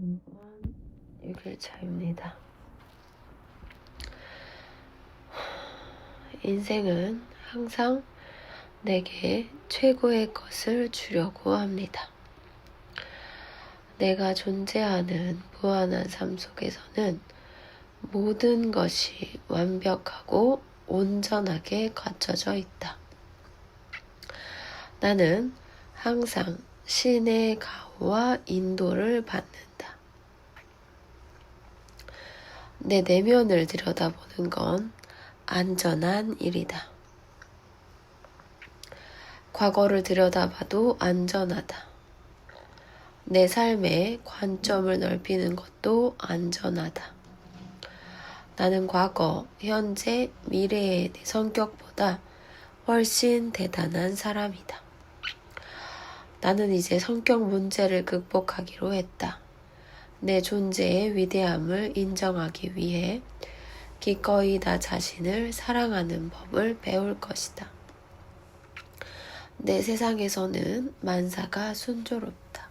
5번 6일 차입니다. 인생은 항상 내게 최고의 것을 주려고 합니다. 내가 존재하는 무한한 삶 속에서는 모든 것이 완벽하고 온전하게 갖춰져 있다. 나는 항상 신의 가호와 인도를 받는다. 내 내면을 들여다보는 건 안전한 일이다. 과거를 들여다봐도 안전하다. 내 삶의 관점을 넓히는 것도 안전하다. 나는 과거, 현재, 미래의 내 성격보다 훨씬 대단한 사람이다. 나는 이제 성격 문제를 극복하기로 했다. 내 존재의 위대함을 인정하기 위해 기꺼이 나 자신을 사랑하는 법을 배울 것이다. 내 세상에서는 만사가 순조롭다.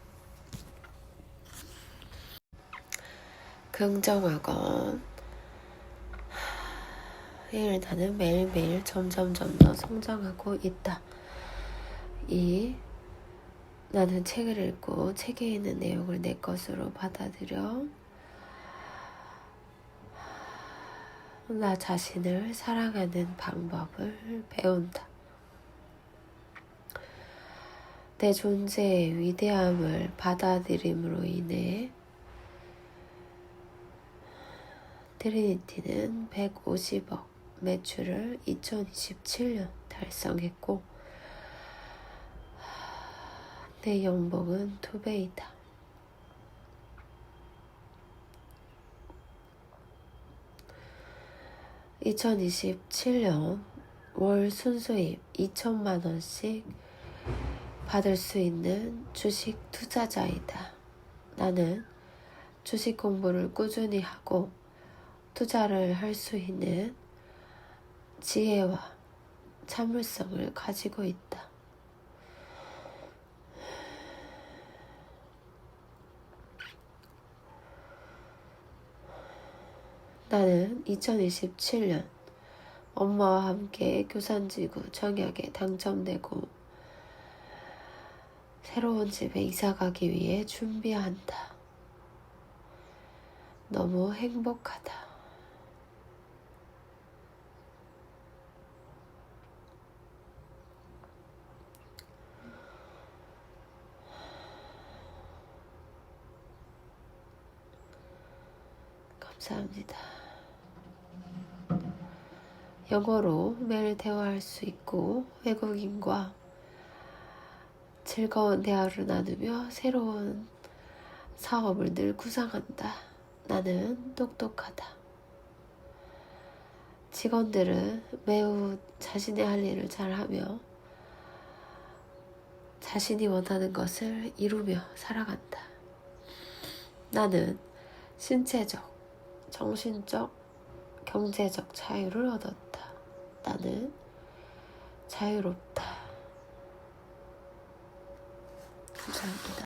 긍정하건 일 나는 매일매일 점점점 더 성장하고 있다. 이 나는 책을 읽고 책에 있는 내용을 내 것으로 받아들여 나 자신을 사랑하는 방법을 배운다. 내 존재의 위대함을 받아들임으로 인해 트리니티는 150억 매출을 2027년 달성했고 내 연봉은 두 배이다. (2027년) 월 순수입 (2천만 원씩) 받을 수 있는 주식 투자자이다. 나는 주식 공부를 꾸준히 하고 투자를 할 수 있는 지혜와 참을성을 가지고 있다. 나는 2027년 엄마와 함께 교산지구 청약에 당첨되고 새로운 집에 이사 가기 위해 준비한다. 너무 행복하다. 감사합니다. 영어로 매일 대화할 수 있고 외국인과 즐거운 대화를 나누며 새로운 사업을 늘 구상한다. 나는 똑똑하다. 직원들은 매우 자신의 할 일을 잘하며 자신이 원하는 것을 이루며 살아간다. 나는 신체적, 정신적, 경제적 자유를 얻었다. 자유롭